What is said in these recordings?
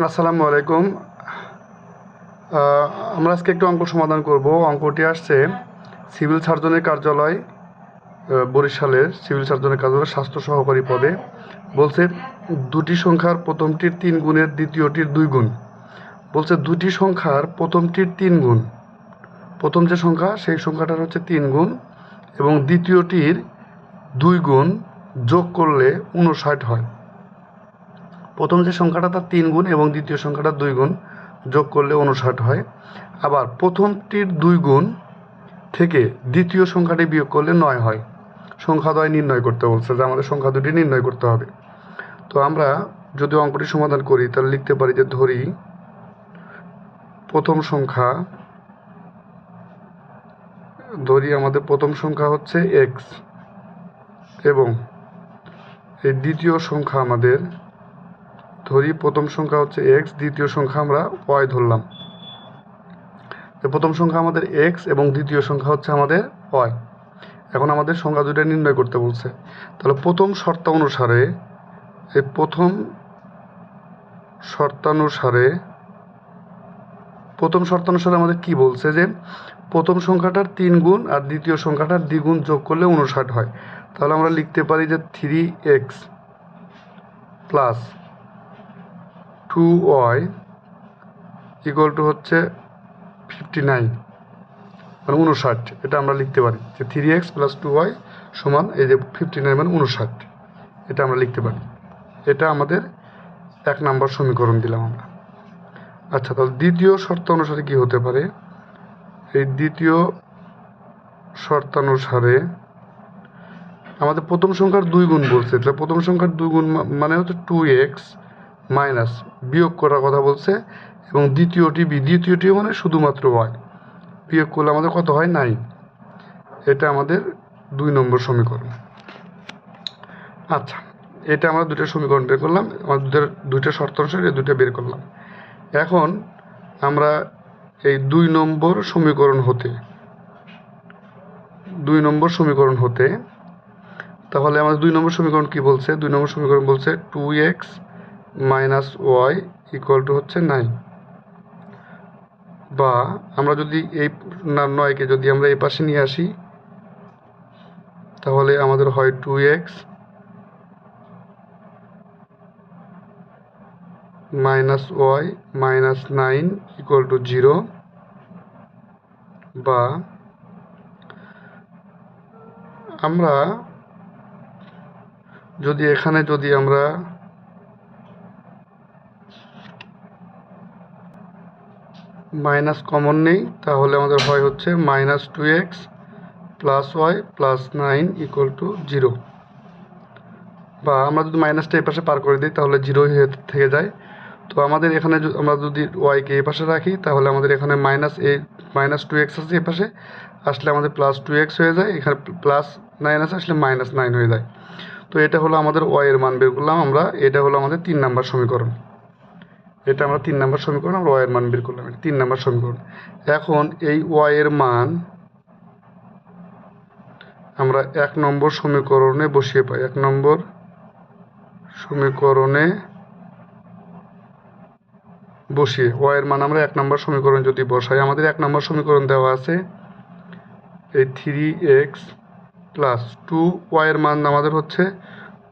আসসালামু আলাইকুম। আমরা আজকে একটু অঙ্ক সমাধান করব। অঙ্কটি আসছে সিভিল সার্জনের কার্যালয় বরিশালের সিভিল সার্জনের কার্যালয় স্বাস্থ্য সহকারী পদে। বলছে দুটি সংখ্যার প্রথমটির তিন গুণের দ্বিতীয়টির দুই গুণ। বলছে দুটি সংখ্যার প্রথমটির তিন গুণ। প্রথম যে সংখ্যা, সেই সংখ্যাটার হচ্ছে তিন গুণ এবং দ্বিতীয়টির দুই গুণ যোগ করলে উনষাট হয়। প্রথম যে সংখ্যাটা তার তিন গুণ এবং দ্বিতীয় সংখ্যাটা দুই গুণ যোগ করলে উনষাট হয়। আবার প্রথমটির দুই গুণ থেকে দ্বিতীয় সংখ্যাটি বিয়োগ করলে নয় হয়। সংখ্যাদ্বয় নির্ণয় করতে বলছে যে আমাদের সংখ্যা দুটি নির্ণয় করতে হবে। তো আমরা যদি অঙ্কটি সমাধান করি, তাহলে লিখতে পারি যে ধরি প্রথম সংখ্যা, ধরি আমাদের প্রথম সংখ্যা হচ্ছে এক্স এবং এই দ্বিতীয় সংখ্যা আমাদের ধরি, প্রথম সংখ্যা হচ্ছে এক্স দ্বিতীয় সংখ্যা আমরা ওয়াই ধরলাম। তো প্রথম সংখ্যা আমাদের এক্স এবং দ্বিতীয় সংখ্যা হচ্ছে আমাদের ওয়াই এখন আমাদের সংখ্যা দুটো নির্ণয় করতে বলছে। তাহলে প্রথম শর্ত অনুসারে এই প্রথম শর্তানুসারে প্রথম শর্তানুসারে আমাদের কি বলছে যে, প্রথম সংখ্যাটার তিন গুণ আর দ্বিতীয় সংখ্যাটার দ্বিগুণ যোগ করলে উনষাট হয়। তাহলে আমরা লিখতে পারি যে three x plus two y equal to হচ্ছে ফিফটি নাইন মানে উনষাট এটা আমরা লিখতে পারি। যে three x plus two y সমান এই যে ফিফটি নাইন মানে উনষাট এটা আমরা লিখতে পারি। এটা আমাদের এক নম্বর সমীকরণ দিলাম আমরা। আচ্ছা তাহলে দ্বিতীয় শর্ত অনুসারে কি হতে পারে? এই দ্বিতীয় শর্তানুসারে আমাদের প্রথম সংখ্যার দুই গুণ বলছে। তাহলে প্রথম সংখ্যার দুই গুণ মানে হচ্ছে টু এক্স মাইনাস বিয়োগ করার কথা বলছে এবং দ্বিতীয়টি বি, দ্বিতীয়টি মানে শুধুমাত্র ওয়াই বিয়োগ করলে আমাদের কত হয়? নাইন এটা আমাদের দুই নম্বর সমীকরণ। আচ্ছা এটা আমরা দুটো সমীকরণ বের করলাম আমার দুটো দুইটা শর্ত অনুসারে দুটো বের করলাম। এখন আমরা এই দুই নম্বর সমীকরণ হতে, দুই নম্বর সমীকরণ হতে, তাহলে আমাদের দুই নম্বর সমীকরণ কি বলছে? দুই নম্বর সমীকরণ বলছে two x minus y equal to হচ্ছে নাইন বা আমরা যদি এই নয়কে যদি আমরা এই পাশে নিয়ে আসি, তাহলে আমাদের হয় two x minus y minus nine equal to zero বা আমরা যদি এখানে যদি আমরা মাইনাস কমন নেই, তাহলে আমাদের হয় হচ্ছে minus two x plus y plus nine equal to zero. বা আমরা যদি মাইনাসটা এই পাশে পার করে দিই, তাহলে জিরো হয়ে থেকে যায়। তো আমাদের এখানে আমরা যদি ওয়াইকে এই পাশে রাখি, তাহলে আমাদের এখানে মাইনাস এই মাইনাস টু এক্স আছে এই পাশে আসলে আমাদের প্লাস টু এক্স হয়ে যায়, এখানে প্লাস নাইন আছে, আসলে মাইনাস নাইন হয়ে যায়। তো এটা হলো আমাদের ওয়াই এর মান বের করলাম আমরা, এটা হলো আমাদের তিন নাম্বার সমীকরণ। এটা আমরা তিন নাম্বার সমীকরণ আমরা ওয়াই এর মান বের করলাম তিন নাম্বার সমীকরণ। এখন এই ওয়াই এর মান আমরা এক নম্বর সমীকরণে বসিয়ে পাই। এক নম্বর সমীকরণে বসিয়ে ওয়াই এর মান আমরা এক নম্বর সমীকরণ যদি বসাই, আমাদের এক নম্বর সমীকরণ দেওয়া আছে, এই three x plus two y এর মান আমাদের হচ্ছে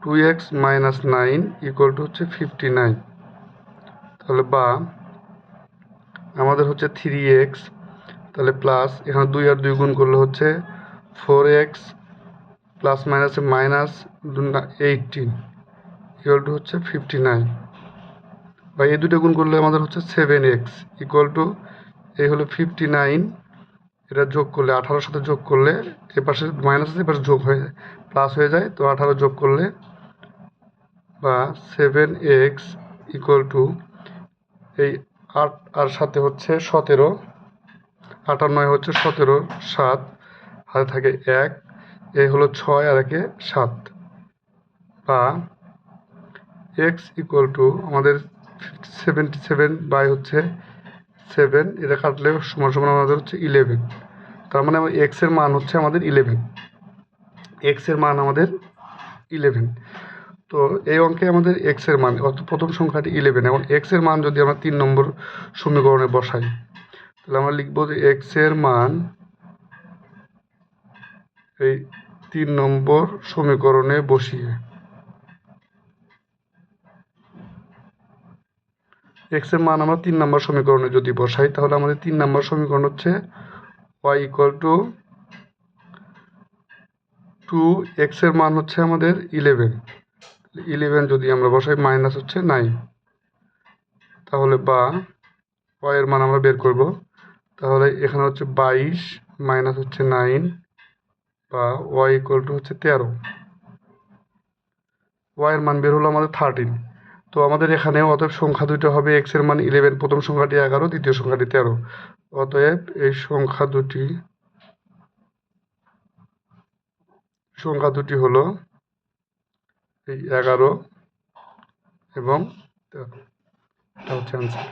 two x minus nine equal to হচ্ছে ফিফটি নাইন তাহলে বা, আমাদের হচ্ছে থ্রি এক্স তাহলে প্লাস এখানে দুই আর দুই গুণ করলে হচ্ছে ফোর এক্স প্লাস মাইনাসে মাইনাস এইটিন ইকুয়াল টু হচ্ছে ফিফটি নাইন বা এই দুটো গুণ করলে আমাদের হচ্ছে সেভেন এক্স ইকুয়াল টু এই হলো ফিফটি নাইন এটা যোগ করলে আঠারোর সাথে যোগ করলে এপাশে পাশে মাইনাস আছে এ পাশে যোগ হয়ে যায় প্লাস হয়ে যায়, তো আঠারো যোগ করলে বা সেভেন এক্স ইকুয়াল টু এই আট, আর সাথে হচ্ছে সতেরো আট আর নয় হচ্ছে সতেরো, সাত, হাতে থাকে এক এই হলো ছয় আর একে সাত। বা এক্স ইকুয়াল টু আমাদের সেভেন্টি সেভেন বাই হচ্ছে সেভেন এটা কাটলে সমান সমান আমাদের হচ্ছে ইলেভেন তার মানে আমার এক্সের মান হচ্ছে আমাদের ইলেভেন এক্সের মান আমাদের ইলেভেন তো এই অঙ্কে আমাদের এক্সের মান, অর্থাৎ প্রথম সংখ্যাটি ইলেভেন এবং এক্সের মান যদি আমরা তিন নম্বর সমীকরণে বসাই, তাহলে আমরা লিখব যে এক্সের মান এই তিন নম্বর সমীকরণে বসিয়ে এক্সের মান আমরা তিন নম্বর সমীকরণে যদি বসাই, তাহলে আমাদের তিন নম্বর সমীকরণ হচ্ছে ওয়াই ইকুয়াল টু টু এক্সের মান হচ্ছে আমাদের ইলেভেন ইলেভেন যদি আমরা বসাই, মাইনাস হচ্ছে নাইন। তাহলে বা ওয়াইয়ের মান আমরা বের করব। তাহলে এখানে হচ্ছে বাইশ, মাইনাস হচ্ছে নাইন, বা ওয়াই ইকুয়াল টু হচ্ছে তেরো। ওয়াইয়ের মান বের হলো আমাদের থার্টিন তো আমাদের এখানে অতএব সংখ্যা দুটো হবে এক্সের মান ইলেভেন প্রথম সংখ্যাটি এগারো, দ্বিতীয় সংখ্যাটি তেরো। অতএব এই সংখ্যা দুটি সংখ্যা দুটি হলো এই এগারো এবং তেরো। এটা হচ্ছে অ্যান্সার